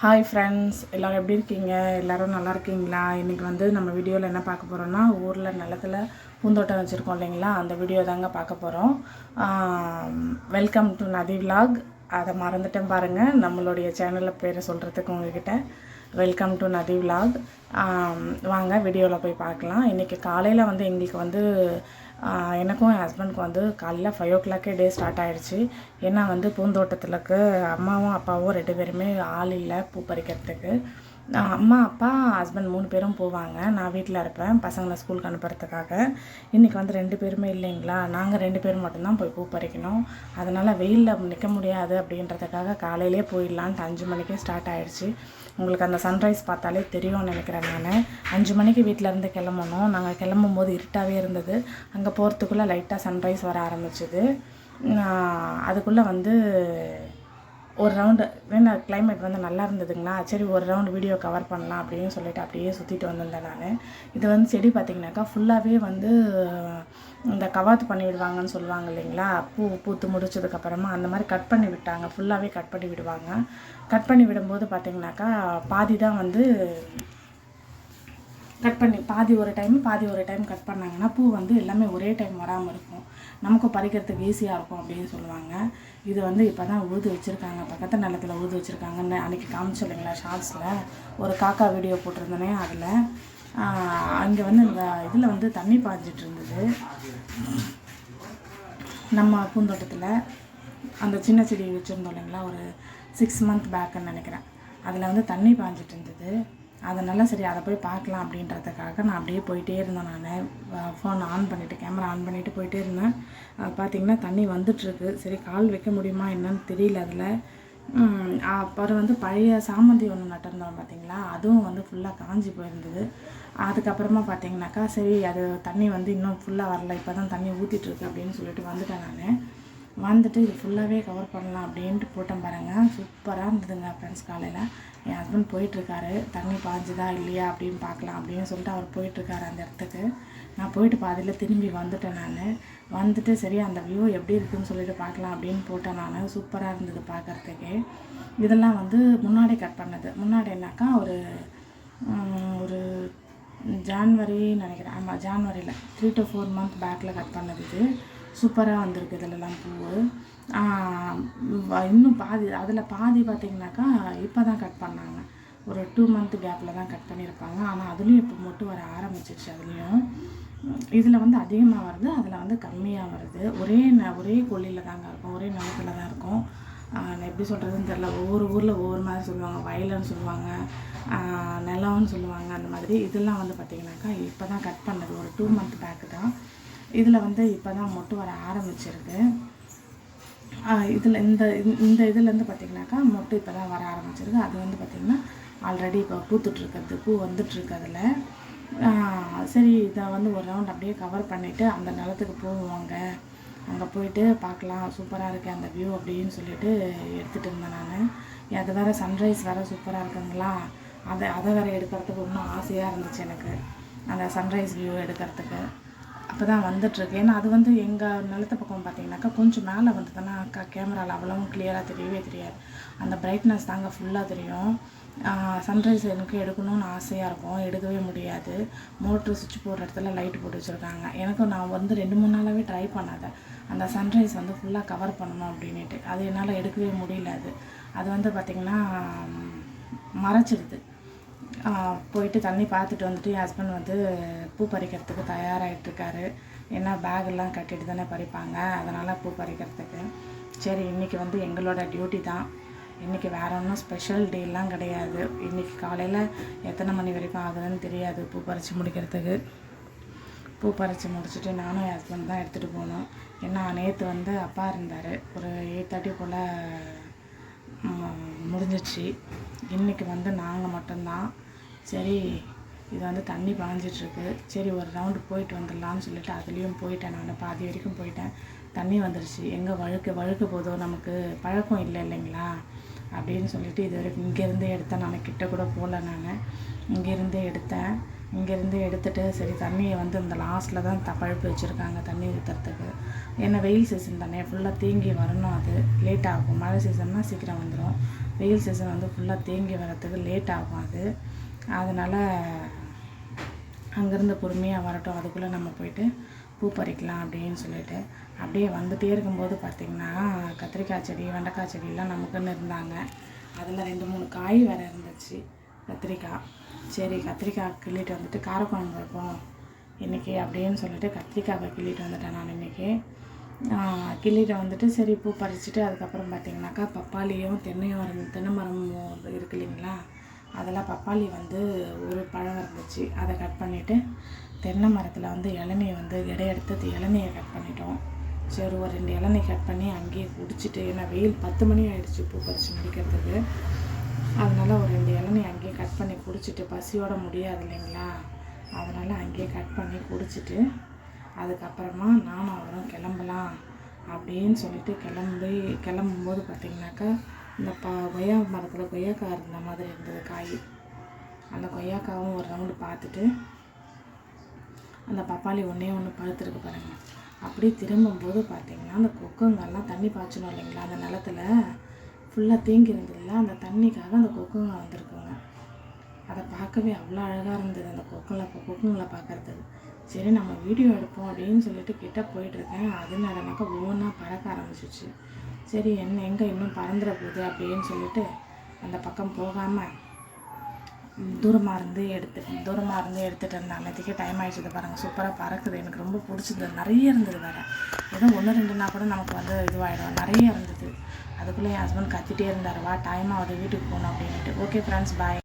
Hi friends எல்லோரும் எப்படி இருக்கீங்க? எல்லோரும் நல்லா இருக்கீங்களா? இன்றைக்கி வந்து நம்ம வீடியோவில் என்ன பார்க்க போகிறோன்னா ஊரில் நிலத்தில் பூந்தோட்டம் வச்சுருக்கோம் இல்லைங்களா? அந்த வீடியோ தாங்க பார்க்க போகிறோம் வெல்கம் டு நதி விலாக் அதை மறந்துட்டேன் பாருங்கள் நம்மளுடைய சேனலில் பேரை சொல்கிறதுக்கு உங்ககிட்ட. வெல்கம் டு நதி விலாக் வாங்க வீடியோவில் போய் பார்க்கலாம். இன்றைக்கி காலையில் வந்து எங்களுக்கு வந்து எனக்கும் என் ஹஸ்பண்டுக்கும் வந்து காலையில் ஃபைவ் ஓ கிளாக்கே டே ஸ்டார்ட் ஆகிடுச்சு ஏன்னா வந்து பூந்தோட்டத்துலக்கு அம்மாவும் அப்பாவும் ரெண்டு பேருமே ஆள் இல்லை பூ பறிக்கிறதுக்கு. நான் அம்மா அப்பா ஹஸ்பண்ட் மூணு பேரும் போவாங்க. நான் வீட்டில் இருப்பேன். பசங்களை ஸ்கூலுக்கு அனுப்புறதுக்காக. இன்றைக்கி வந்து ரெண்டு பேருமே இல்லைங்களா? நாங்கள் ரெண்டு பேரும் மட்டும்தான் போய் பூ பறிக்கணும் அதனால் வெயிலில் நிற்க முடியாது அப்படின்றதுக்காக காலையிலே போயிடலான்ட்டு அஞ்சு மணிக்கே ஸ்டார்ட் ஆயிடுச்சு. உங்களுக்கு அந்த சன்ரைஸ் பார்த்தாலே தெரியும்னு நினைக்கிறேன் நான். அஞ்சு மணிக்கு வீட்டில் இருந்து கிளம்பணும். நாங்கள் கிளம்பும் போது இருட்டாகவே இருந்தது. அங்கே போகிறதுக்குள்ளே லைட்டாக சன்ரைஸ் வர ஆரம்பிச்சிது. அதுக்குள்ளே வந்து ஒரு ரவுண்டு வேணா கிளைமேட் வந்து நல்லா இருந்ததுங்களா? சரி ஒரு ரவுண்டு வீடியோ கவர் பண்ணலாம் அப்படின்னு சொல்லிட்டு அப்படியே சுற்றிட்டு வந்திருந்தேன் நான். இது வந்து செடி பார்த்திங்கனாக்கா ஃபுல்லாகவே வந்து இந்த கவாத்து பண்ணி விடுவாங்கன்னு சொல்லுவாங்க இல்லைங்களா? பூ பூத்து முடிச்சதுக்கப்புறமா அந்த மாதிரி கட் பண்ணி விட்டாங்க. ஃபுல்லாகவே கட் பண்ணி விடுவாங்க. கட் பண்ணி விடும்போது பார்த்திங்கனாக்கா பாதி தான் வந்து கட் பண்ணி பாதி ஒரு டைம் பாதி ஒரு டைம் கட் பண்ணாங்கன்னா பூ வந்து எல்லாமே ஒரே டைம் வராமல் இருக்கும். நமக்கு பறிக்கிறதுக்கு ஈஸியாக இருக்கும் அப்படின்னு சொல்லுவாங்க. இது வந்து இப்போ தான் உழுது வச்சுருக்காங்க. பக்கத்து நிலத்தில் உழுது வச்சுருக்காங்கன்னு அன்றைக்கி காமிச்சோம் இல்லைங்களா ஷார்ட்ஸில் ஒரு காக்கா வீடியோ போட்டிருந்தேனே அதில். அங்கே வந்து இந்த இதில் வந்து தண்ணி பாய்ஞ்சிட்டு இருந்தது. நம்ம பூந்தோட்டத்தில் அந்த சின்ன செடி வச்சுருந்தோம் இல்லைங்களா ஒரு சிக்ஸ் மந்த் பேக்குன்னு நினைக்கிறேன். அதில் வந்து தண்ணி பாய்ஞ்சிட்டு இருந்தது. அதனால சரி அதை போய் பார்க்கலாம் அப்படின்றதுக்காக நான் அப்படியே போயிட்டே இருந்தேன் நான். ஃபோன் ஆன் பண்ணிவிட்டு கேமரா ஆன் பண்ணிவிட்டு போயிட்டே இருந்தேன். அது பார்த்திங்கன்னா தண்ணி வந்துட்டுருக்கு. சரி கால் வைக்க முடியுமா என்னன்னு தெரியல அதில். அப்புறம் வந்து பழைய சாமந்தி ஒன்று நட்டிருந்தோம் பார்த்தீங்களா அதுவும் வந்து ஃபுல்லாக காஞ்சி போயிருந்தது. அதுக்கப்புறமா பார்த்தீங்கன்னாக்கா சரி அது தண்ணி வந்து இன்னும் ஃபுல்லாக வரல. இப்போ தான் தண்ணி ஊற்றிட்டுருக்கு அப்படின்னு சொல்லிட்டு வந்துட்டேன் நான். வந்துட்டு இது ஃபுல்லாகவே கவர் பண்ணலாம் அப்படின்ட்டு போட்டேன் பாருங்கள் சூப்பராக இருந்ததுங்க ஃப்ரெண்ட்ஸ் காலையில். என் ஹஸ்பண்ட் போயிட்டுருக்காரு. தண்ணி பாஞ்சுதா இல்லையா அப்படின்னு பார்க்கலாம் அப்படின்னு சொல்லிட்டு அவர் போயிட்டுருக்காரு அந்த இடத்துக்கு. நான் போயிட்டு பாதியில் திரும்பி வந்துட்டேன் நான். வந்துட்டு சரி அந்த வியூ எப்படி இருக்குதுன்னு சொல்லிட்டு பார்க்கலாம் அப்படின்னு போட்டேன் நான். சூப்பராக இருந்தது பார்க்குறதுக்கே. இதெல்லாம் வந்து முன்னாடி கட் பண்ணது. முன்னாடினாக்கா ஒரு ஒரு ஜான்வரி நினைக்கிறேன். ஆமாம் ஜான்வரியில். த்ரீ டு ஃபோர் மந்த் பேக்கில் கட் பண்ணது இது. சூப்பராக வந்திருக்கு இதிலலாம் பூவு இன்னும் பாதி அதில் பாதி பார்த்திங்கனாக்கா இப்போ தான் கட் பண்ணாங்க. ஒரு டூ மந்த் கேப்பில் தான் கட் பண்ணியிருப்பாங்க ஆனால் அதுலேயும் இப்போ மொட்டு வர ஆரம்பிச்சிருச்சு அதுலேயும். இதில் வந்து அதிகமாக வருது அதில் வந்து கம்மியாக வருது. ஒரே ந ஒரே கொல்லியில் தாங்க இருக்கும் ஒரே நிலத்துல தான் இருக்கும். எப்படி சொல்கிறதுன்னு தெரில ஒவ்வொரு ஊரில் ஒவ்வொரு மாதிரி சொல்லுவாங்க. வயலுன்னு சொல்லுவாங்க. நிலம்னு சொல்லுவாங்க. அந்த மாதிரி. இதெல்லாம் வந்து பார்த்திங்கனாக்கா இப்போ தான் கட் பண்ணது. ஒரு டூ மந்த் பேக்கு தான். இதில் வந்து இப்போ தான் மொட்டு வர ஆரம்பிச்சிருக்கு. இதில் இந்த இந்த- இதுலேருந்து பார்த்திங்கனாக்கா மொட்டு இப்போ தான் வர ஆரம்பிச்சிருக்கு. அது வந்து பார்த்திங்கன்னா ஆல்ரெடி இப்போ பூத்துட்ருக்கிறது பூ வந்துட்டுருக்கு சரி இதை வந்து ஒரு ரவுண்ட் அப்படியே கவர் பண்ணிவிட்டு அந்த நிலத்துக்கு போவாங்க. அங்கே போயிட்டு பார்க்கலாம் சூப்பராக இருக்குது அந்த வியூ அப்படின்னு சொல்லிட்டு எடுத்துகிட்டு இருந்தேன் நான். அது வேறு சன்ரைஸ் வேறு சூப்பராக இருக்குங்களா? அதை அதை வேறு எடுக்கிறதுக்கு இன்னும் ஆசையாக இருந்துச்சு எனக்கு. அந்த சன்ரைஸ் வியூ எடுக்கிறதுக்கு. அப்போ தான் வந்துட்டுருக்கு. ஏன்னா அது வந்து எங்கள் நிலத்து பக்கம் பார்த்தீங்கன்னாக்கா கொஞ்சம் மேலே வந்ததுன்னா அக்கா கேமராவில் அவ்வளவும் கிளியராக தெரியவே தெரியாது. அந்த பிரைட்னஸ் தாங்க ஃபுல்லாக தெரியும். சன்ரைஸ் எனக்கு எடுக்கணும்னு ஆசையாக இருக்கும். எடுக்கவே முடியாது. மோட்ரு சுவிட்ச் போடுற இடத்துல லைட் போட்டு வச்சுருக்காங்க. எனக்கும் நான் வந்து ரெண்டு மூணு நாளாகவே ட்ரை பண்ணாதேன் அந்த சன்ரைஸ் வந்து ஃபுல்லாக கவர் பண்ணணும் அப்படின்ட்டு அது என்னால் எடுக்கவே முடியல அது. அது வந்து பார்த்திங்கன்னா மறைச்சிடுது போயிட்டு தண்ணி பார்த்துட்டு வந்துட்டு என் ஹஸ்பண்ட் வந்து பூ பறிக்கிறதுக்கு தயாராகிட்டுருக்காரு ஏன்னா பேகெல்லாம் கட்டிட்டு தானே பறிப்பாங்க. அதனால் பூ பறிக்கிறதுக்கு. சரி இன்றைக்கி வந்து எங்களோட டியூட்டி தான். இன்றைக்கி வேற ஒன்றும் ஸ்பெஷல் டேலாம் கிடையாது. இன்றைக்கி காலையில் எத்தனை மணி வரைக்கும் ஆகுதுன்னு தெரியாது பூ பறித்து முடிக்கிறதுக்கு. பூ பறித்து முடிச்சுட்டு நானும் என் ஹஸ்பண்ட் தான் எடுத்துகிட்டு போனோம். ஏன்னா நேற்று வந்து அப்பா இருந்தார். ஒரு எயிட் தேர்ட்டி போல் முடிஞ்சிச்சு. இன்றைக்கி வந்து நாங்கள் மட்டும்தான். சரி இது வந்து தண்ணி பாஞ்சிட்ருக்கு. சரி ஒரு ரவுண்டு போயிட்டு வந்துடலான்னு சொல்லிட்டு அதுலேயும் போயிட்டேன் நான். பாதி வரைக்கும் போயிட்டேன். தண்ணி வந்துருச்சு. எங்கே வழுக்க வழுக்க போதோ நமக்கு பழக்கம் இல்லை இல்லைங்களா? அப்படின்னு சொல்லிட்டு இது வரைக்கும் இங்கேருந்தே எடுத்தேன் நான். கிட்ட கூட போகல நான். இங்கேருந்தே எடுத்தேன். இங்கேருந்து எடுத்துகிட்டு சரி தண்ணியை வந்து இந்த லாஸ்ட்டில் தான் த பழுப்பு வச்சுருக்காங்க தண்ணி ஊற்றுறதுக்கு ஏன்னா வெயில் சீசன் தானே. ஃபுல்லாக தேங்கி வரணும் அது. லேட் ஆகும். மழை சீசன்னா சீக்கிரம் வந்துடும் வெயில் சீசன் வந்து ஃபுல்லாக தேங்கி வரத்துக்கு லேட் ஆகும் அது. அதனால் அங்கேருந்து பொறுமையாக வரட்டும். அதுக்குள்ளே நம்ம போயிட்டு பூ பறிக்கலாம் அப்படின்னு சொல்லிட்டு அப்படியே வந்துகிட்டே இருக்கும்போது பார்த்திங்கன்னா கத்திரிக்காய் செடி வெண்டைக்காய் செடியெலாம் நமக்குன்னு இருந்தாங்க. அதில் ரெண்டு மூணு காய் வேறு இருந்துச்சு. கத்திரிக்காய். சரி கத்திரிக்காய் கிள்ளிட்டு வந்துட்டு காரக்குழம்பு வைப்போம். இன்றைக்கி அப்படின்னு சொல்லிட்டு கத்திரிக்காவை கிள்ளிட்டு வந்துட்டேன் நான் இன்றைக்கி கிள்ளிட்டு வந்துட்டு சரி பூ பறிச்சுட்டு அதுக்கப்புறம் பார்த்திங்கனாக்கா பப்பாளியும் தென்னையும் தென்னை மரமும் இருக்கு இல்லைங்களா? அதெல்லாம் பப்பாளி வந்து ஒரு பழம் இருந்துச்சு. அதை கட் பண்ணிவிட்டு தென்னை மரத்தில் வந்து இளநியை வந்து இடை எடுத்து இளநியை கட் பண்ணிட்டோம். சரி ஒரு ரெண்டு இளநீ கட் பண்ணி அங்கேயே குடிச்சிட்டு ஏன்னா வெயில் பத்து மணி ஆகிடுச்சு பூ பறித்து முடிக்கிறதுக்கு. அதனால் ஒரு ரெண்டு இளநீ அங்கேயே கட் பண்ணி குடிச்சிட்டு பசியோட முடியாது இல்லைங்களா? அதனால் அங்கேயே கட் பண்ணி குடிச்சிட்டு அதுக்கப்புறமா நானும் அவரும் கிளம்பலாம் அப்படின்னு சொல்லிட்டு கிளம்பி கிளம்பும்போது பார்த்திங்கனாக்கா இந்த ப கொய்யா மரத்தில் கொய்யாக்காய் இருந்த மாதிரி இருந்தது காய். அந்த கொய்யாக்காவும் ஒரு ரவுண்டு பார்த்துட்டு அந்த பப்பாளி ஒன்றே ஒன்று பழுத்துருக்கு பாருங்க. அப்படியே திரும்பும்போது பார்த்தீங்கன்னா அந்த கொக்குங்கெல்லாம் தண்ணி பாய்ச்சணும் இல்லைங்களா அந்த நிலத்துல. ஃபுல்லாக தேங்கி இருந்ததில்ல அந்த தண்ணிக்காக அந்த கொக்குங்க வந்திருக்குங்க. அதை பார்க்கவே அவ்வளோ அழகாக இருந்தது அந்த கொக்குங்களை கொக்குங்களை பார்க்குறதுக்கு. சரி நம்ம வீடியோ எடுப்போம் அப்படின்னு சொல்லிட்டு கிட்டே போயிட்டுருக்கேன் அது நடனாக்கா ஒவ்வொன்றா பறக்க ஆரம்பிச்சிச்சு சரி என்ன எங்கே இன்னும் பறந்துட போகுது அப்படின்னு சொல்லிட்டு அந்த பக்கம் போகாமல் தூரமாக இருந்து எடுத்து தூரமாக இருந்து எடுத்துகிட்டு இருந்தேன் அன்னைக்கு டைம் ஆகிடுச்சு பாருங்கள் சூப்பராக பறக்குது. எனக்கு ரொம்ப பிடிச்சது. நிறைய இருந்தது வேறு. ஏதோ ஒன்று ரெண்டுனா கூட நமக்கு வந்து இதுவாகிடும் நிறைய இருந்தது. அதுக்குள்ளே என் ஹஸ்பண்ட் கத்திட்டே இருந்தார். வா டைம் ஆகுது. வீட்டுக்கு போகணும் அப்படின்ட்டு ஓகே ஃப்ரெண்ட்ஸ் பாய்